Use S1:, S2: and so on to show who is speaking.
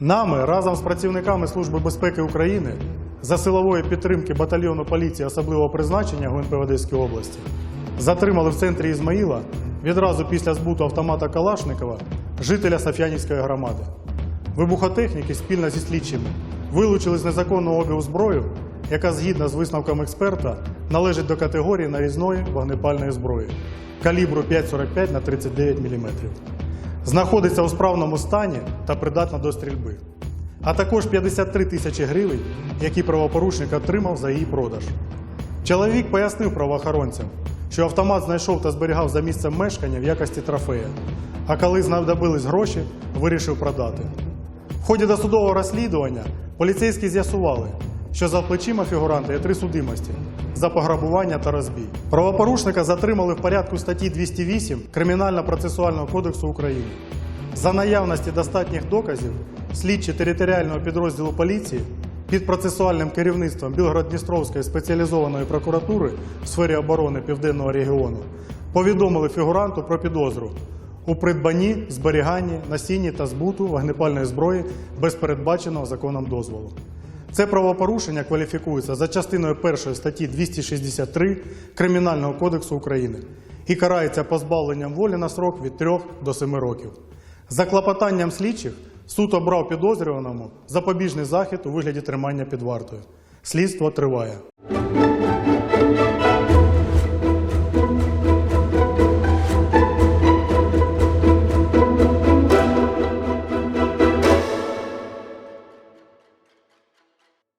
S1: Нами разом з працівниками Служби безпеки України за силової підтримки батальйону поліції особливого призначення ГУНП Одеської області затримали в центрі Ізмаїла відразу після збуту автомата Калашникова жителя Саф'янівської громади. Вибухотехніки спільно зі слідчими вилучили з незаконного обігу зброю, яка згідно з висновком експерта належить до категорії нарізної вогнепальної зброї калібру 5,45 на 39 мм. Знаходиться у справному стані та придатна до стрільби. А також 53 тисячі гривень, які правопорушник отримав за її продаж. Чоловік пояснив правоохоронцям, що автомат знайшов та зберігав за місцем мешкання в якості трофея. А коли знадобились гроші, вирішив продати. В ході досудового розслідування поліцейські з'ясували, що за плечима фігуранта є три судимості за пограбування та розбій. Правопорушника затримали в порядку статті 208 Кримінально-процесуального кодексу України. За наявності достатніх доказів слідчі територіального підрозділу поліції під процесуальним керівництвом Білгород-Дністровської спеціалізованої прокуратури в сфері оборони Південного регіону повідомили фігуранту про підозру у придбанні, зберіганні, носінні та збуту вогнепальної зброї без передбаченого законом дозволу. Це правопорушення кваліфікується за частиною 1 статті 263 Кримінального кодексу України і карається позбавленням волі на срок від 3 до 7 років. За клопотанням слідчих суд обрав підозрюваному запобіжний захід у вигляді тримання під вартою. Слідство триває.